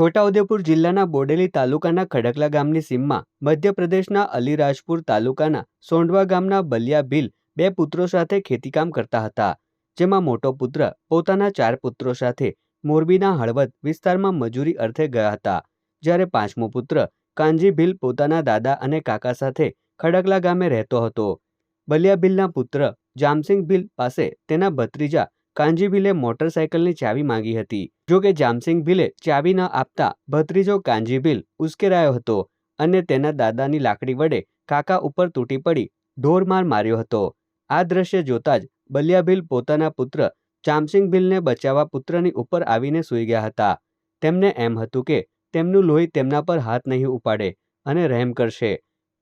છોટાઉદેપુર જિલ્લાના બોડેલી તાલુકાના ખડકલા ગામની સીમમાં મધ્યપ્રદેશના અલીરાજપુર તાલુકાના સોંડવા ગામના બલિયા ભીલ બે પુત્રો સાથે ખેતીકામ કરતા હતા, જેમાં મોટો પુત્ર પોતાના ચાર પુત્રો સાથે મોરબીના હળવદ વિસ્તારમાં મજૂરી અર્થે ગયા હતા. જ્યારે પાંચમો પુત્ર કાનજી ભીલ પોતાના દાદા અને કાકા સાથે ખડકલા ગામે રહેતો હતો. બલિયા ભીલના પુત્ર જામસિંગ ભીલ પાસે તેના ભત્રીજા કાનજી ભીલે મોટરસાયકલની ચાવી માંગી હતી. જો કે જામસિંગ ભીલે ચાવી ન આપતા ભત્રીજો કાનજી ભીલ ઉશ્કેરાયો હતો અને તેના દાદાની લાકડી વડે કાકા ઉપર તૂટી પડી ઢોરમાર માર્યો હતો. આ દ્રશ્ય જોતા જ બલિયા ભીલ પોતાના પુત્ર ચામસિંગ ભીલને બચાવવા પુત્રની ઉપર આવીને સૂઈ ગયા હતા. તેમને એમ હતું કે તેમનું લોહી તેમના પર હાથ નહીં ઉપાડે અને રહેમ કરશે.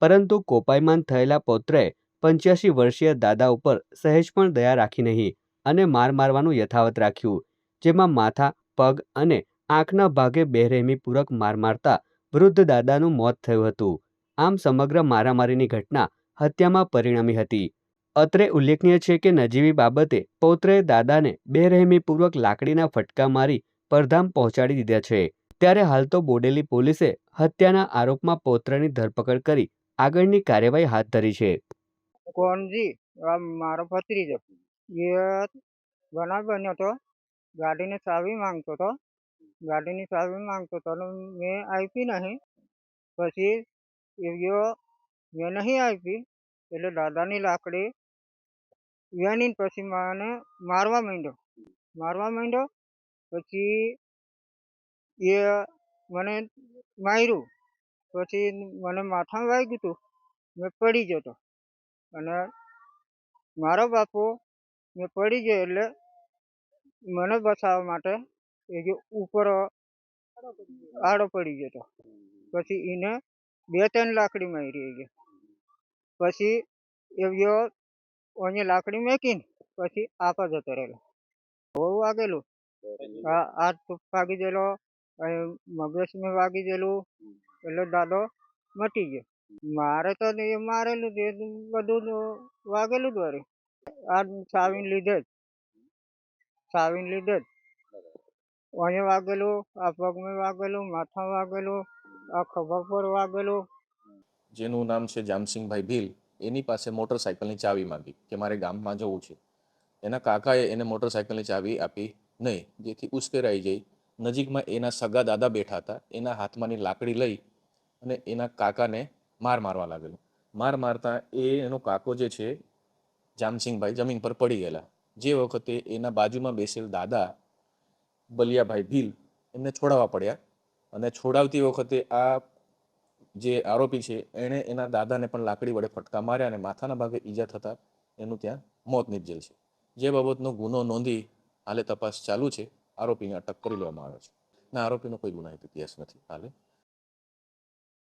પરંતુ કોપાયમાન થયેલા પૌત્રએ પંચ્યાસી વર્ષીય દાદા ઉપર સહેજ પણ દયા રાખી નહીં. અને માર મારવાનું યથાવત રાખ્યું, જેમાં માથા, પગ અને આંખના ભાગે બેરહેમીપૂર્વક માર મારતા વૃદ્ધ દાદાનું મોત થયું હતું. આમ સમગ્ર મારામારીની ઘટના હત્યામાં પરિણમી હતી. અત્રે ઉલ્લેખનીય છે કે નજીવી બાબતે પૌત્રે દાદાને બેરહેમીપૂર્વક લાકડીના ફટકા મારી પરધામ પહોંચાડી દીધા છે. ત્યારે હાલ તો બોડેલી પોલીસે હત્યાના આરોપમાં પૌત્રની ધરપકડ કરી આગળની કાર્યવાહી હાથ ધરી છે. કોણજી મારો ભત્રીજો. એ બનાવ બન્યો હતો ગાડીની ચાવી માંગતો હતો ગાડીની ચાવી માંગતો હતો અને મેં આપી નહીં. પછી એ ગયો મેં નહીં આપી. એટલે દાદાની લાકડી વેની પછી મને મારવા માંડ્યો. મારવા માંડ્યો. પછી એ મને માર્યું. પછી મને માથામાં વાગ્યું હતું મેં પડી ગયો તો. અને મારો બાપુ મેં પડી ગયો એટલે મને બચાવવા માટે એ જે ઉપર આડો પડી ગયો તો. પછી એને બે ત્રણ લાકડી મારી ગયો પછી એ ગયો અહીંયા લાકડી મેકીને પછી આપા જતો રહેલો. બહુ વાગેલું. હા હાથ ભાગી ગયેલો મગજમાં વાગી ગયેલું, એટલે દાદો મટી ગયો. મારે તો એ મારેલું બધું વાગેલું જ આ ચાવીને લીધે જ. ચાવીને લીધે જ. અહીંયા વાગેલું આ પગમાં વાગેલું માથામાં વાગેલું આ ખભા પર વાગેલું. જેનું નામ છે જામસિંહભાઈ ભીલ. એની પાસે મોટરસાઇકલની ચાવી માંગી કે મારે ગામમાં જવું છે. એના કાકાએ એને મોટરસાયકલની ચાવી આપી નહીં. જેથી ઉશ્કેરાઈ જઈ નજીકમાં એના સગા દાદા બેઠા હતા. એના હાથમાંની લાકડી લઈ અને એના કાકાને માર મારવા લાગેલો. માર મારતા એ એનો કાકો જે છે જામસિંગભાઈ જમીન પર પડી ગયેલા. જે વખતે એના બાજુમાં બેસેલ દાદા, બલિયાભાઈ ભીલ એમને છોડાવવા પડ્યા અને છોડાવતી વખતે આ જે આરોપી છે, એણે એના દાદાને પણ લાકડી વડે ફટકા માર્યા અને માથાના ભાગે ઈજા થતાં એનું ત્યાં મોત નીપજેલ છે. જે બાબતનો ગુનો નોંધી હાલે તપાસ ચાલુ છે. આરોપીને અટક કરી લેવામાં આવ્યો છે. ના, આરોપીનો કોઈ ગુનાહિત ઇતિહાસ નથી. હાલે.